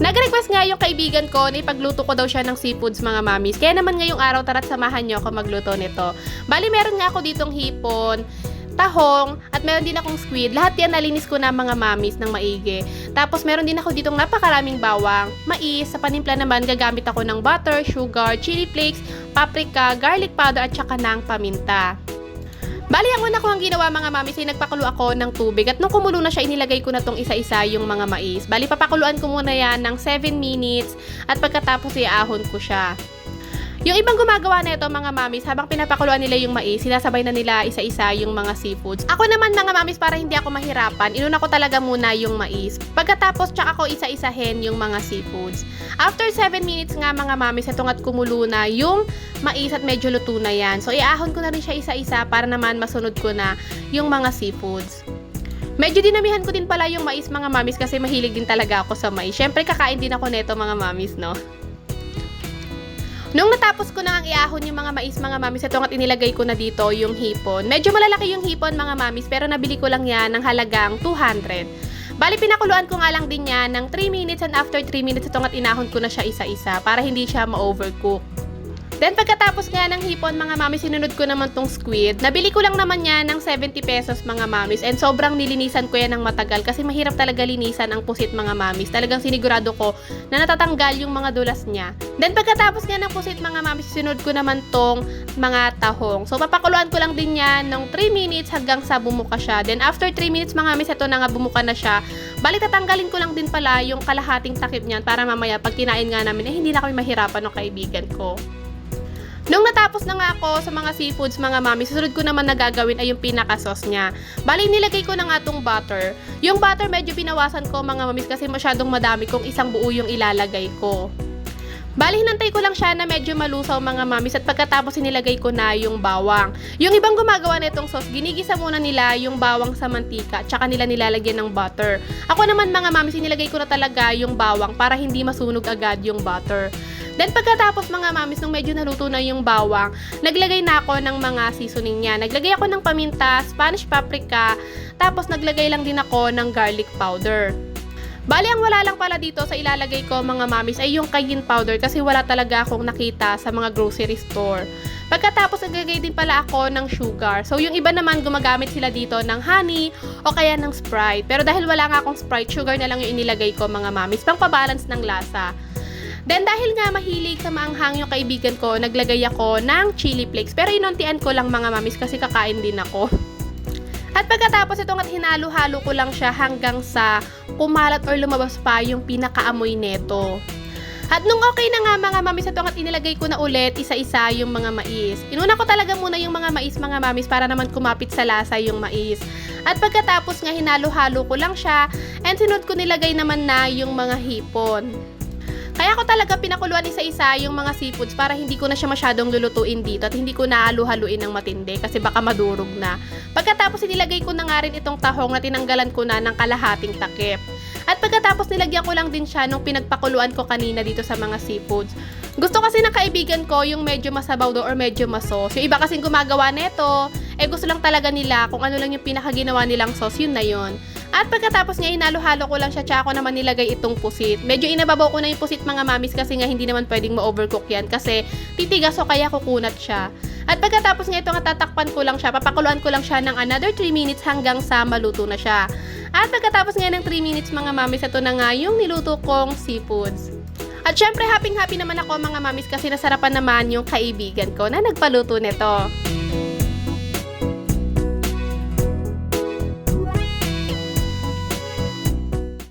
Nag-request nga yung kaibigan ko na ipagluto ko daw siya ng seafoods mga mamis. Kaya naman ngayong araw tara't samahan niyo ako magluto nito. Bali meron nga ako ditong hipon, tahong, at meron din akong squid. Lahat yan nalinis ko na mga mamis ng maigi. Tapos meron din ako ditong napakaraming bawang, mais, sa panimpla naman gagamit ako ng butter, sugar, chili flakes, paprika, garlic powder at saka ng paminta. Bali, ang una ko ang ginawa mga mamis ay nagpakulo ako ng tubig at nung kumulo na siya, inilagay ko na tong isa-isa yung mga mais. Bali, papakuluan ko muna yan ng 7 minutes at pagkatapos iaahon ko siya. Yung ibang gumagawa na ito mga mamis, habang pinapakuluan nila yung mais, sinasabay na nila isa-isa yung mga seafoods. Ako naman mga mamis, para hindi ako mahirapan, inuna ko talaga muna yung mais. Pagkatapos, tsaka ko isa-isahin yung mga seafoods. After 7 minutes nga mga mamis, itong at kumulo na yung mais at medyo luto na yan. So, iahon ko na rin siya isa-isa para naman masunod ko na yung mga seafoods. Medyo dinamihan ko din pala yung mais mga mamis kasi mahilig din talaga ako sa mais. Syempre kakain din ako neto mga mamis, no? Nung natapos ko na ang iahon yung mga mais mga mamis, ito at inilagay ko na dito yung hipon. Medyo malalaki yung hipon mga mamis, pero nabili ko lang yan ng halagang 200. Bali, pinakuluan ko nga lang din yan ng 3 minutes and after 3 minutes, ito at inahon ko na siya isa-isa para hindi siya ma-overcook. Then pagkatapos nga ng hipon mga mami, sinunod ko naman tong squid. Nabili ko lang naman yan ng 70 pesos mga mamis and sobrang nilinisan ko yan ng matagal kasi mahirap talaga linisan ang pusit mga mamis. Talagang sinigurado ko na natatanggal yung mga dulas niya. Then pagkatapos nga ng pusit mga mamis, sinunod ko naman tong mga tahong. So papakuluan ko lang din yan ng 3 minutes hanggang sa bumuka siya. Then after 3 minutes mga mamis, ito na nga bumuka na siya. Bali tatanggalin ko lang din pala yung kalahating takip niyan para mamaya pag kinain nga namin, eh hindi na kami mahirapan ng kaibigan ko. Nung natapos na nga ako sa mga seafoods, mga mami, susunod ko naman na gagawin ay yung pinaka-sauce niya. Bali, nilagay ko na nga tong butter. Yung butter medyo binawasan ko mga mamis kasi masyadong madami kung isang buo yung ilalagay ko. Bali, hinantay ko lang siya na medyo malusaw mga mamis at pagkatapos inilagay ko na yung bawang. Yung ibang gumagawa nitong sauce, ginigisa muna nila yung bawang sa mantika tsaka nila nilalagyan ng butter. Ako naman mga mamis, inilagay ko na talaga yung bawang para hindi masunog agad yung butter. Then pagkatapos mga mamis, nung medyo naluto na yung bawang, naglagay na ako ng mga seasoning niya. Naglagay ako ng paminta, Spanish paprika, tapos naglagay lang din ako ng garlic powder. Bali, ang wala lang pala dito sa ilalagay ko mga mamis ay yung cayenne powder kasi wala talaga akong nakita sa mga grocery store. Pagkatapos, naglagay din pala ako ng sugar. So, yung iba naman gumagamit sila dito ng honey o kaya ng Sprite. Pero dahil wala nga akong Sprite, sugar na lang yung inilagay ko mga mamis pang pabalance ng lasa. Then dahil nga mahilig sa maanghang yung kaibigan ko, naglagay ako ng chili flakes. Pero inuntian ko lang mga mamis kasi kakain din ako. At pagkatapos itong at hinalo-halo ko lang siya hanggang sa kumalat or lumabas pa yung pinakaamoy neto. At nung okay na nga mga mamis itong at inilagay ko na ulit isa-isa yung mga mais. Inuna ko talaga muna yung mga mais mga mamis para naman kumapit sa lasa yung mais. At pagkatapos nga hinalo-halo ko lang siya and sinunod ko nilagay naman na yung mga hipon. Kaya ko talaga pinakuluan isa-isa yung mga seafoods para hindi ko na siya masyadong lulutuin dito at hindi ko na halu-haluin ng matindi kasi baka madurog na. Pagkatapos inilagay ko na nga rin itong tahong na tinanggalan ko na ng kalahating takip. At pagkatapos nilagyan ko lang din siya nung pinagpakuluan ko kanina dito sa mga seafoods. Gusto kasi ng kaibigan ko yung medyo masabaw do or medyo masos. Yung iba kasing gumagawa nito, eh gusto lang talaga nila kung ano lang yung pinakaginawa nilang sauce, yun na yun. At pagkatapos nga hinalo-halo ko lang siya, tsaka ko naman nilagay itong pusit. Medyo inababaw ko na yung pusit mga mamis kasi nga hindi naman pwedeng ma-overcook yan kasi titigas o kaya kukunat siya. At pagkatapos nga ito tatakpan ko lang siya, papakuluan ko lang siya ng another 3 minutes hanggang sa maluto na siya. At pagkatapos nga ng 3 minutes mga mamis, ito na nga yung niluto kong seafoods. At syempre, happy-happy naman ako mga mamis kasi nasarapan naman yung kaibigan ko na nagpaluto nito.